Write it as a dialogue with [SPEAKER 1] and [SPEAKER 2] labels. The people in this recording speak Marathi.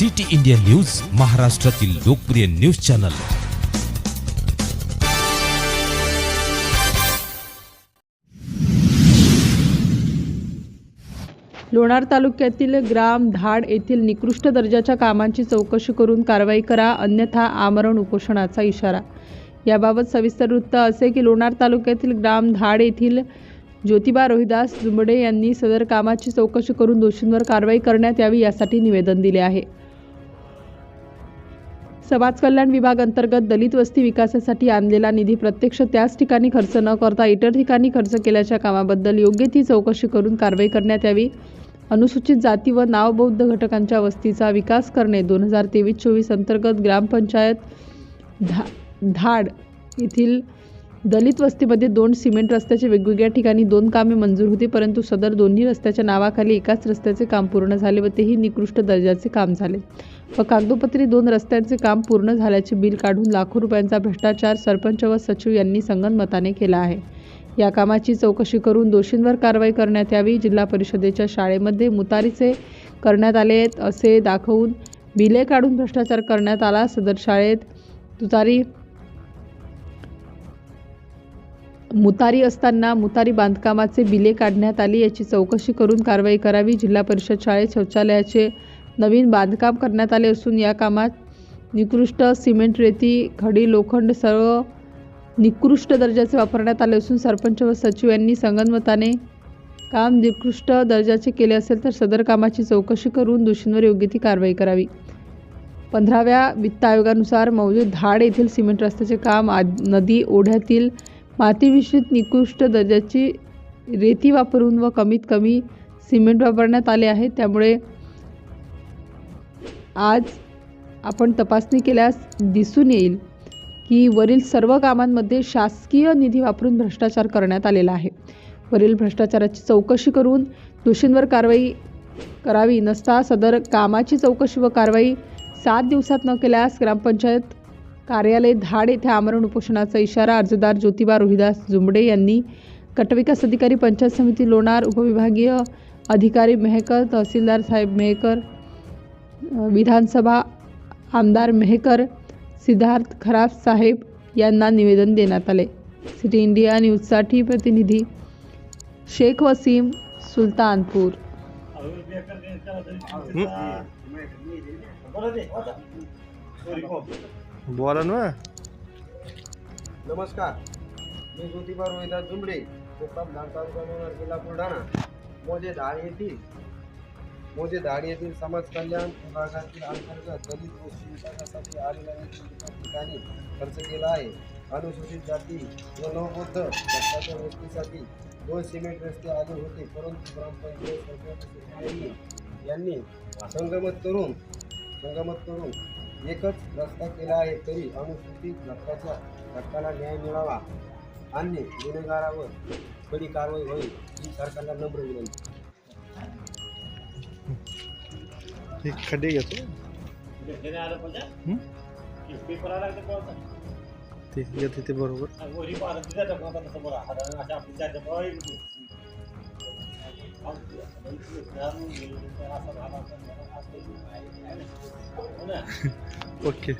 [SPEAKER 1] सिटी इंडिया न्यूज महाराष्ट्रातील लोकप्रिय न्यूज चॅनल.
[SPEAKER 2] लोणार तालुक्यातील ग्राम धाड येथील निकृष्ट दर्जाच्या कामांची चौकशी करून कारवाई करा अन्यथा आमरण उपोषणाचा इशारा. याबाबत सविस्तर वृत्त असे की लोणार तालुक्यातील ग्राम धाड येथील ज्योतिबा रोहिदास जुंबडे यांनी सदर कामाची चौकशी करून दोषींवर कारवाई करण्यात यावी यासाठी निवेदन दिले आहे. समाज कल्याण विभाग अंतर्गत दलित वस्ती विकासासाठी आणलेला निधी प्रत्यक्ष त्याच ठिकाणी खर्च न करता इतर ठिकाणी खर्च केल्याच्या कामाबद्दल योग्य ती चौकशी करून कारवाई करण्यात यावी. अनुसूचित जाती व नावबौद्ध घटकांच्या वस्तीचा विकास करणे. दोन हजार तेवीस चोवीस अंतर्गत ग्रामपंचायत धा धाड येथील दलित वस्तीमध्ये दोन सिमेंट रस्त्याचे वेगवेगळ्या ठिकाणी दोन कामे मंजूर होती परंतु सदर दोन्ही रस्त्याच्या नावाखाली एकाच रस्त्याचे काम पूर्ण झाले व तेही निकृष्ट दर्जाचे काम झाले. व कागदोपत्री दोन रस्त्यांचे काम पूर्ण झाल्याचे बिल काढून लाखो रुपयांचा भ्रष्टाचार सरपंच व सचिव यांनी संगनमताने केला आहे. या कामाची चौकशी करून दोषींवर कारवाई करण्यात यावी जिल्हा परिषदेच्या शाळेमध्ये मुतारीचे करण्यात आले आहेत असे दाखवून बिले काढून भ्रष्टाचार करण्यात आला. सदर शाळेत तुतारी मुतारी असताना मुतारी बांधकामाचे बिले काढण्यात आली याची चौकशी करून कारवाई करावी. जिल्हा परिषद शाळेत शौचालयाचे नवीन बांधकाम करण्यात आले असून या कामात निकृष्ट सिमेंट रेती खडी लोखंड सर्व निकृष्ट दर्जाचे वापरण्यात आले असून सरपंच व सचिव यांनी संगनमताने काम निकृष्ट दर्जाचे केले असेल तर सदर कामाची चौकशी करून दोषींवर योग्य ती कारवाई करावी. पंधराव्या वित्त आयोगानुसार मौजे धाड येथील सिमेंट रस्त्याचे काम आद नदी ओढ्यातील मातीविषयक निकृष्ट दर्जाची रेती वापरून व कमीत कमी सिमेंट वापरण्यात आले आहे. त्यामुळे आज आपण तपासणी केल्यास दिसून येईल की वरील सर्व कामांमध्ये शासकीय निधी वापरून भ्रष्टाचार करण्यात आलेला आहे. वरील भ्रष्टाचाराची चौकशी करून दोषींवर कारवाई करावी नसता सदर कामाची चौकशी व कारवाई सात दिवसात न केल्यास ग्रामपंचायत कार्यालय धाड येथे आमरण उपोषणाचा इशारा अर्जदार ज्योतिबा रोहिदास जुंबडे यांनी. गटविकास अधिकारी पंचायत समिती लोणार उपविभागीय अधिकारी मेहकर तहसीलदार साहेब मेहकर विधानसभा आमदार मेहकर सिद्धार्थ खराब साहेब यांना निवेदन देण्यात आले. सिटी इंडिया न्यूजसाठी प्रतिनिधी शेख वसीम सुलतानपूर.
[SPEAKER 3] बोला ना.
[SPEAKER 4] नमस्कार. मी ज्योतिबा रोहिदास जुंबडे मुक्काम धान तालुका जिल्हा बुलढाणा. मोजे धाड येथील मोजे धाड येथील समाज कल्याण विभागातील अंतर्गत दलित गोष्टी विकासासाठी आलेल्या ठिकाणी खर्च केला आहे. अनुसूचित जाती व नवबौद्ध घटकाच्या वस्तीसाठी दोन सिमेंट रस्ते आले होते परंतु ग्रामपंचायत यांनी यांनी संगमत करून संगमत करून एकच रस्ता केला आहे तरी अनुसूचित घटकाच्या घटकाला न्याय मिळावा. आणि गुन्हेगारावर कडी कारवाई होईल ही सरकारला नम्र विनंती.
[SPEAKER 3] खड्डे घेतो? ते येते ते बरोबर. ओके.